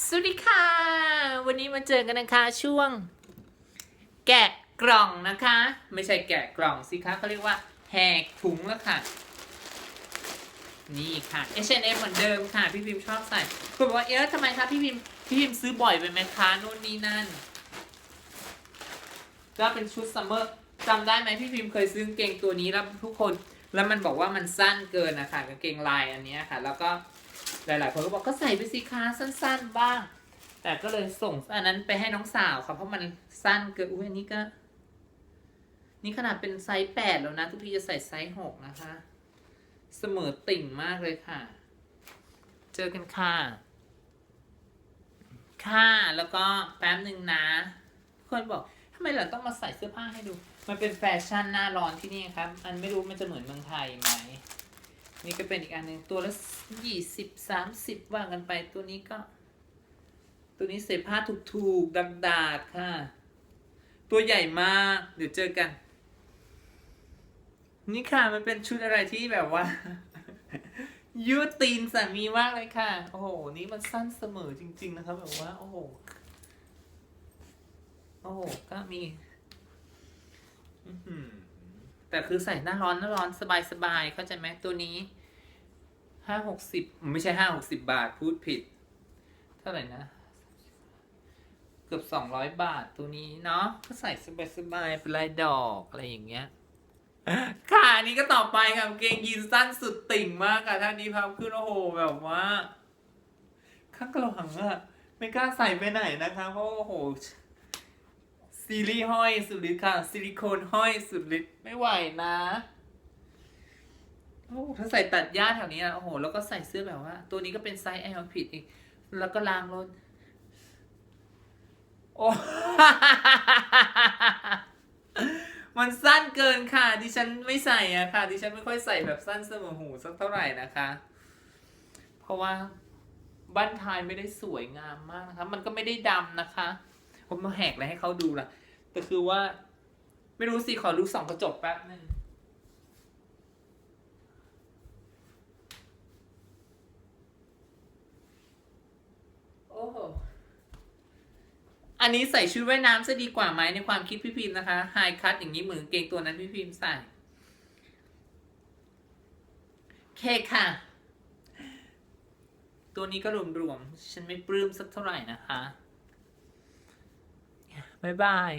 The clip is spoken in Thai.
สวัสดีค่ะ วันนี้มาเจอกันนะคะช่วง แกะกล่องนะคะ ไม่ใช่แกะกล่องสิคะเขาเรียกว่าแหกถุงแล้วค่ะ นี่ค่ะ H&M เหมือนเดิมค่ะ พี่พิมพ์ชอบใส่คุณบอกว่าเอ๊ะทำไมคะพี่พิมพ์พี่พิมพ์ซื้อบ่อยไปไหมคะนู่นนี่นั่น ก็เป็นชุดซัมเมอร์จำได้ไหมพี่พิมพ์เคยซื้อกางเกงตัวนี้แล้วทุกคน แล้วมันบอกว่ามันสั้นเกินนะคะกางเกงลายอันนี้ค่ะ แล้วก็ หลายๆคนก็บอกก็ใส่ไปสิคะสั้น ๆ บ้าง แต่ก็เลยส่งอันนั้นไปให้น้องสาวค่ะเพราะมันสั้นเกินอุ้ยอันนี้ก็ นี่ขนาดเป็นไซส์แปดแล้วนะทุกทีจะใส่ไซส์หกนะคะ เสมอติ่งมากเลยค่ะ เจอกันค่ะ ค่ะแล้วก็แป๊บหนึ่งนะคนบอกทำไมเราต้องมาใส่เสื้อผ้าให้ดู มันเป็นแฟชั่นหน้าร้อนที่นี่ครับ อันไม่รู้มันจะเหมือนเมืองไทยไหม นี่ก็เป็นอีกอันหนึ่งตัวละยี่สิบสามสิบว่ากันไปตัวนี้ก็ ตัวนี้เสียผ้าถูกๆดาดๆค่ะ ตัวใหญ่มากเดี๋ยวเจอกัน นี่ค่ะมันเป็นชุดอะไรที่แบบว่ายืดตีนสามีมากเลยค่ะ โอ้โห นี่มันสั้นเสมอจริง ๆ นะครับ แบบว่า โอ้โห โอ้โห ก็มี อือหือ แต่คือใส่หน้าร้อนหน้าร้อนสบายสบายเข้าใจไหมตัวนี้ห้าหกสิบไม่ใช่ห้าหกสิบาทพูดผิด เท่าไหร่นะ เกือบสองร้อยบาทตัวนี้เนาะก็ใส่สบายสบายเป็นลายดอกอะไรอย่างเงี้ยค่ะอันนี้ก็ต่อไปค่ะเกงยีนสั้นสุดติ่งมากค่ะท่านนี้พับขึ้นโอ้โหแบบว่าข้างกลางอะไม่กล้าใส่ไปไหนนะคะเพราะโอ้โห ซีรีส์ห้อยสุดฤทธิ์ค่ะ ซิลิโคนห้อยสุดฤทธิ์ไม่ไหวนะโอ้ถ้าใส่ตัดหญ้าแถวนี้นะโอ้โห แล้วก็ใส่เสื้อแบบว่า ตัวนี้ก็เป็นไซส์ L ผิดอีก แล้วก็ล้างรถ โอ้ มันสั้นเกินค่ะ ดิฉันไม่ใส่อะค่ะ ดิฉันไม่ค่อยใส่แบบสั้นเสมอหูสักเท่าไหร่นะคะ เพราะว่าบ้านทายไม่ได้สวยงามมากนะคะ มันก็ไม่ได้ดำนะคะ ผมมาแหกอะไรให้เขาดูล่ะ แต่คือว่า ไม่รู้สิขอรู้สองกระจกแป๊บนึงโอ้โห อันนี้ใส่ชุดว่ายน้ำจะดีกว่าไหมในความคิดพี่พิมพ์นะคะ ไฮคัทอย่างนี้เหมือนเกงตัวนั้นพี่พิมพ์ใส่เคค่ะ ตัวนี้ก็รวมๆ ฉันไม่ปลื้มสักเท่าไหร่นะคะ บ๊ายบาย